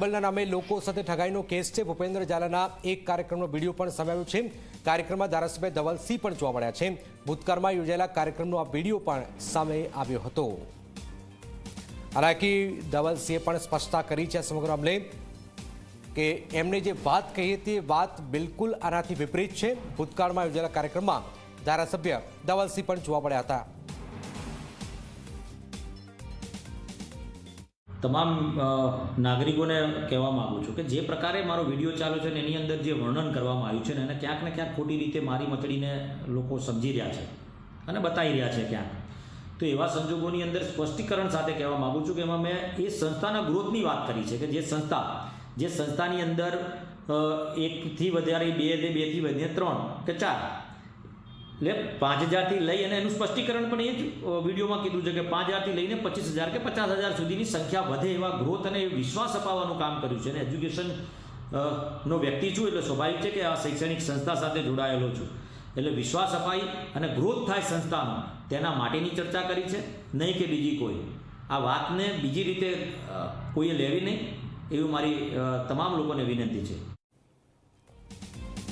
ડબલના નામે લોકો સાથે ઠગાઈનો કેસ છે. ભૂપેન્દ્ર ઝાલાના એક કાર્યક્રમનો વીડિયો પણ સામે છે. કાર્યક્રમમાં ધારાસભ્ય ધવલસિંહ પણ જોવા મળ્યા છે. ભૂતકાળમાં યોજાયેલા કાર્યક્રમનો આ વીડિયો પણ સામે આવ્યો હતો. હાલાકી ધવલસિંહે પણ સ્પષ્ટતા કરી છે સમગ્ર મામલે કે એમને જે વાત કહી હતી વાત બિલકુલ આનાથી વિપરીત છે. ભૂતકાળમાં યોજાયેલા કાર્યક્રમમાં ધારાસભ્ય ધવલસિંહ પણ જોવા મળ્યા હતા. તમામ નાગરિકોને કહેવા માગું છું કે જે પ્રકારે મારો વીડિયો ચાલુ છે ને એની અંદર જે વર્ણન કરવામાં આવ્યું છે ને એને ક્યાંક ને ક્યાંક ખોટી રીતે મારી મચડીને લોકો સમજી રહ્યા છે અને બતાવી રહ્યા છે ક્યાંક. તો એવા સંજોગોની અંદર સ્પષ્ટીકરણ સાથે કહેવા માગું છું કે એમાં મેં એ સંસ્થાના ગ્રોથની વાત કરી છે કે જે સંસ્થા, જે સંસ્થાની અંદર એકથી વધારે બે બેથી વધીને ત્રણ કે ચાર એટલે પાંચ હજારથી લઈ અને એનું સ્પષ્ટીકરણ પણ એ જ વિડીયોમાં કીધું છે કે પાંચ હજારથી લઈને પચીસ હજાર કે પચાસ હજાર સુધીની સંખ્યા વધે એવા ગ્રોથ અને વિશ્વાસ અપાવવાનું કામ કર્યું છે. અને એજ્યુકેશન નો વ્યક્તિ છું એટલે સ્વાભાવિક છે કે આ શૈક્ષણિક સંસ્થા સાથે જોડાયેલો છું. એટલે વિશ્વાસ અપાઈ અને ગ્રોથ થાય સંસ્થાનો, તેના માટેની ચર્ચા કરી છે. નહીં કે બીજી કોઈ. આ વાતને બીજી રીતે કોઈએ લેવી નહીં, એવી મારી તમામ લોકોને વિનંતી છે.